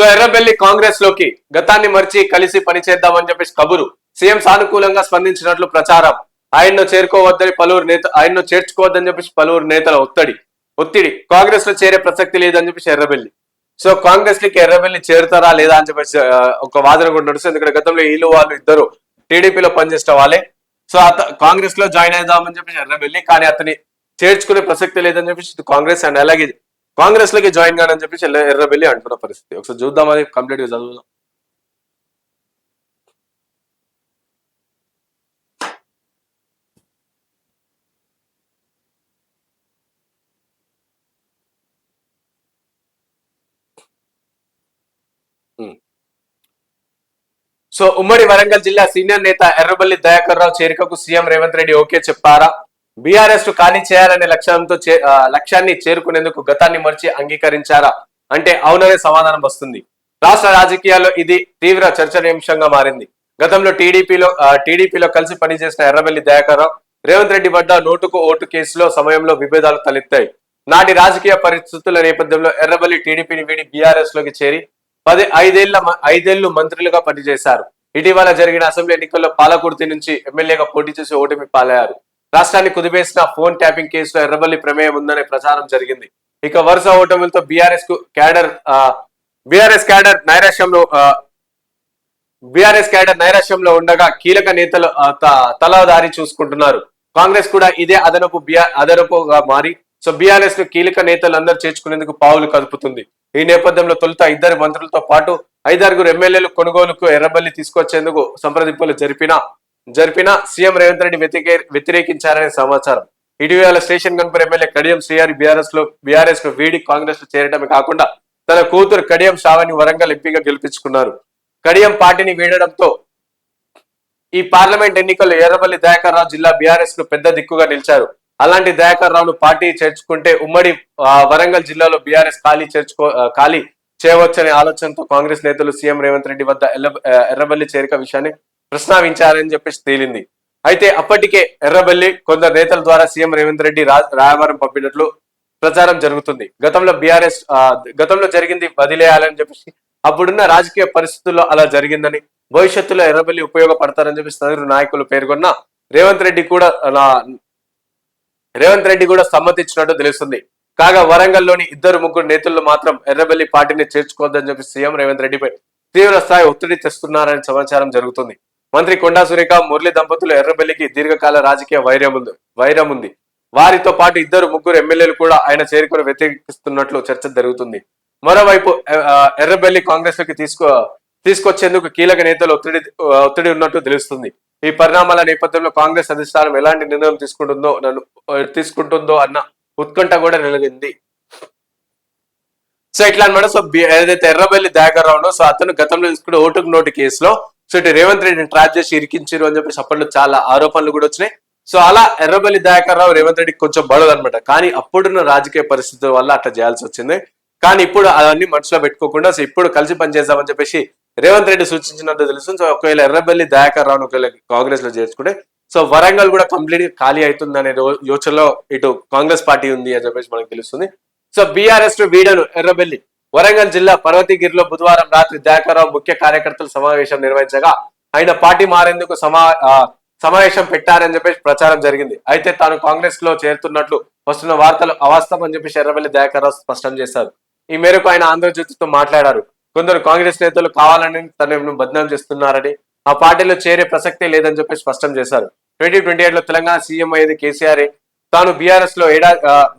So Errabelli కాంగ్రెస్లోకి గతాన్ని మర్చి కలిసి పనిచేద్దామని చెప్పేసి కబురు. సీఎం సానుకూలంగా స్పందించినట్లు ప్రచారం. ఆయన్ను చేరుకోవద్దని పలువురు నేత ఆయన్ను చేర్చుకోవద్దని చెప్పేసి పలువురు నేతల ఒత్తిడి. ఒత్తిడి. కాంగ్రెస్లో చేరే ప్రసక్తి లేదని చెప్పేసి ఎర్రబెల్లి. సో కాంగ్రెస్కి ఎర్రబెల్లి చేరుతారా లేదా అని చెప్పేసి ఒక వాదన కూడా నడుస్తుంది. ఎందుకంటే గతంలో వీళ్ళు వాళ్ళు ఇద్దరు టీడీపీలో పనిచేసిన వాళ్ళే. సో అత కాంగ్రెస్లో జాయిన్ అవుదామని చెప్పేసి ఎర్రబెల్లి కానీ అతని చేర్చుకునే ప్రసక్తి లేదని చెప్పేసి కాంగ్రెస్ అండ్ అలాగే కాంగ్రెస్లోకి జాయిన్ కానని చెప్పేసి ఎర్ర- ఎర్రబెల్లి అంటున్న పరిస్థితి. ఒకసారి చూద్దాం అది కంప్లీట్గా చదువుదాం సో ఉమ్మడి వరంగల్ జిల్లా సీనియర్ నేత ఎర్రబల్లి దయాకర్ రావు చేరికకు సీఎం రేవంత్ రెడ్డి ఓకే చెప్పారా? బీఆర్ఎస్ను ఖాళీ చేయాలనే లక్ష్యంతో చే- లక్ష్యాన్ని చేరుకునేందుకు గతాన్ని మర్చి అంగీకరించారా? అంటే అవుననే సమాధానం వస్తుంది. రాష్ట్ర రాజకీయాల్లో ఇది తీవ్ర చర్చనీయాంశంగా మారింది. గతంలో టీడీపీలో టీడీపీలో కలిసి పనిచేసిన ఎర్రబెల్లి దయాకర్రావు రేవంత్ రెడ్డి వద్ద నోటుకు ఓటు కేసులో సమయంలో విభేదాలు తలెత్తాయి. నాటి రాజకీయ పరిస్థితుల నేపథ్యంలో ఎర్రబెల్లి టీడీపీని వీడి బీఆర్ఎస్లోకి చేరి పది ఐదేళ్ళ ఐదేళ్ళు మంత్రులుగా పనిచేశారు. ఇటీవల జరిగిన అసెంబ్లీ ఎన్నికల్లో పాలకుర్తి నుంచి ఎమ్మెల్యేగా పోటీ చేసి ఓటమి పాలయ్యారు. రాష్ట్రాన్ని కుదిపేసిన ఫోన్ ట్యాపింగ్ కేసులో ఎర్రబల్లి ప్రమేయం ఉందనే ప్రచారం జరిగింది. ఇక వరుస ఓటములతో బీఆర్ఎస్కు క్యాడర్ బీఆర్ఎస్ క్యాడర్ నైరాశ్యంలో బీఆర్ఎస్ క్యాడర్ నైరాశ్యంలో ఉండగా కీలక నేతలు తలదారి చూసుకుంటున్నారు. కాంగ్రెస్ కూడా ఇదే అదనపు బిఆర్ అదనపుగా మారి సో బీఆర్ఎస్ను కీలక నేతలు అందరూ చేర్చుకునేందుకు పావులు కదుపుతుంది. ఈ నేపథ్యంలో తొలుత ఇద్దరు మంత్రులతో పాటు ఐదారుగురు ఎమ్మెల్యేలు కొనుగోలుకు ఎర్రబల్లి తీసుకొచ్చేందుకు సంప్రదింపులు జరిపిన జరిపిన సీఎం రేవంత్ రెడ్డి వ్యతిరే- వ్యతిరేకించారనే సమాచారం. ఇటీవల స్టేషన్ గన్పూర్ ఎమ్మెల్యే కడియం సిఆర్ బీఆర్ఎస్లో బీఆర్ఎస్ను వీడి కాంగ్రెస్లో చేరడమే కాకుండా తన కూతురు కడియం షావని వరంగల్ ఎంపీగా గెలిపించుకున్నారు. కడియం పార్టీని వీడడంతో ఈ పార్లమెంట్ ఎన్నికల్లో ఎర్రబల్లి దయాకర్ రావు జిల్లా బీఆర్ఎస్కు పెద్ద దిక్కుగా నిలిచారు. అలాంటి దయాకర్ రావును పార్టీ చేర్చుకుంటే ఉమ్మడి వరంగల్ జిల్లాలో బీఆర్ఎస్ ఖాళీ చేర్చుకో ఖాళీ చేయవచ్చనే ఆలోచనతో కాంగ్రెస్ నేతలు సీఎం రేవంత్ రెడ్డి వద్ద ఎర్రబల్లి చేరిక విషయాన్ని ప్రస్తావించారని చెప్పేసి తేలింది. అయితే అప్పటికే ఎర్రబల్లి కొందరు నేతల ద్వారా సీఎం రేవంత్ రెడ్డి రా- పంపినట్లు ప్రచారం జరుగుతుంది. గతంలో బీఆర్ఎస్ గతంలో జరిగింది వదిలేయాలని చెప్పేసి అప్పుడున్న రాజకీయ పరిస్థితుల్లో అలా జరిగిందని భవిష్యత్తులో ఎర్రబెల్లి ఉపయోగపడతారని చెప్పి తదితర నాయకులు పేర్కొన్న రేవంత్ రెడ్డి కూడా రేవంత్ రెడ్డి కూడా సమ్మతించినట్టు తెలుస్తుంది. కాగా వరంగల్లోని ఇద్దరు ముగ్గురు నేతలు మాత్రం ఎర్రబెల్లి పార్టీని చేర్చుకోవద్దని చెప్పి సీఎం రేవంత్ రెడ్డిపై తీవ్ర స్థాయి ఒత్తిడి తెస్తున్నారని సమాచారం జరుగుతుంది. మంత్రి కొండా సురేఖ మురళి దంపతులు ఎర్రబెల్లికి దీర్ఘకాల రాజకీయ వైరం ఉంది. వైరం ఉంది. వారితో పాటు ఇద్దరు ముగ్గురు ఎమ్మెల్యేలు కూడా ఆయన చేరుకుని వ్యతిరేకిస్తున్నట్లు చర్చ జరుగుతుంది. మరోవైపు ఎర్రబెల్లి కాంగ్రెస్లోకి తీసుకో తీసుకొచ్చేందుకు కీలక నేతలు ఒత్తిడి ఒత్తిడి ఉన్నట్టు తెలుస్తుంది. ఈ పరిణామాల నేపథ్యంలో కాంగ్రెస్ అధిష్టానం ఎలాంటి నిర్ణయం తీసుకుంటుందో నన్ను తీసుకుంటుందో అన్న ఉత్కంఠ కూడా నెలగింది సో ఇట్లా అనమాట సో ఏదైతే ఎర్రబెల్లి దాగర్ రావునో సో అతను గతంలో తీసుకున్న ఓటుకు నోటు కేసులో సో ఇటు రేవంత్ రెడ్డిని ట్రాప్ చేసి ఇరికించారు అని చెప్పేసి అప్పట్లో చాలా ఆరోపణలు కూడా వచ్చినాయి. సో అలా ఎర్రబెల్లి దయాకర్ రావు రేవంత్ రెడ్డికి కొంచెం బడదు అనమాట కానీ అప్పుడున్న రాజకీయ పరిస్థితుల వల్ల అట్లా చేయాల్సి వచ్చింది. కానీ ఇప్పుడు అవన్నీ మనసులో పెట్టుకోకుండా సో ఇప్పుడు కలిసి పనిచేద్దామని చెప్పేసి రేవంత్ రెడ్డి సూచించినట్టు తెలుసు సో ఒకవేళ ఎర్రబెల్లి దయాకర్ రావును ఒకవేళ కాంగ్రెస్లో చేర్చుకుంటే సో వరంగల్ కూడా కంప్లీట్ ఖాళీ అవుతుంది అనే యోచనలో ఇటు కాంగ్రెస్ పార్టీ ఉంది అని చెప్పేసి మనకు తెలుస్తుంది. సో బీఆర్ఎస్ను వీడను ఎర్రబెల్లి. వరంగల్ జిల్లా పర్వతిగిరిలో బుధవారం రాత్రి దయాకర్రావు ముఖ్య కార్యకర్తల సమావేశం నిర్వహించగా ఆయన పార్టీ మారేందుకు సమా సమావేశం పెట్టారని చెప్పేసి ప్రచారం జరిగింది. అయితే తాను కాంగ్రెస్లో చేరుతున్నట్లు వస్తున్న వార్తలు అవాస్తవం అని చెప్పేసి ఎర్రబెల్లి దయాకర్రావు స్పష్టం చేశారు. ఈ మేరకు ఆయన ఆంధ్రజ్యోతితో మాట్లాడారు. కొందరు కాంగ్రెస్ నేతలు కావాలని తనను బద్నాం చేస్తున్నారని ఆ పార్టీలో చేరే ప్రసక్తే లేదని చెప్పి స్పష్టం చేశారు. ట్వంటీ ట్వంటీ ఎయిట్లో తెలంగాణ సీఎం అయ్యేది కేసీఆర్. తాను బీఆర్ఎస్లో ఏడా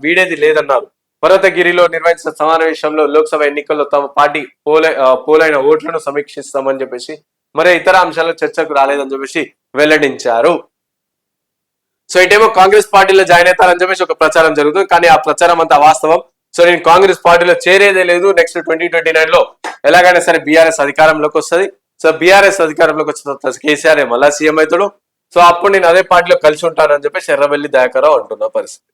వీడేది లేదన్నారు. పర్వతగిరిలో నిర్వహించిన సమావేశంలో లోక్సభ ఎన్నికల్లో తమ పార్టీ పోలై పోలైన ఓట్లను సమీక్షిస్తామని చెప్పేసి మరే ఇతర అంశాల్లో చర్చకు రాలేదని చెప్పేసి వెల్లడించారు. సో ఇటేమో కాంగ్రెస్ పార్టీలో జాయిన్ అవుతారని చెప్పేసి ఒక ప్రచారం జరుగుతుంది. కానీ ఆ ప్రచారం అంతా వాస్తవం. సో నేను కాంగ్రెస్ పార్టీలో చేరేదే లేదు. నెక్స్ట్ ట్వంటీ ట్వంటీ నైన్లో ఎలాగైనా సరే బీఆర్ఎస్ అధికారంలోకి వస్తుంది. సో బీఆర్ఎస్ అధికారంలోకి వచ్చిన తర్వాత కేసీఆర్ మళ్ళా సీఎం అవుతాడు? సో అప్పుడు నేను అదే పార్టీలో కలిసి ఉంటానని చెప్పేసి ఎర్రవెల్లి దయాకరావు అంటున్న పరిస్థితి.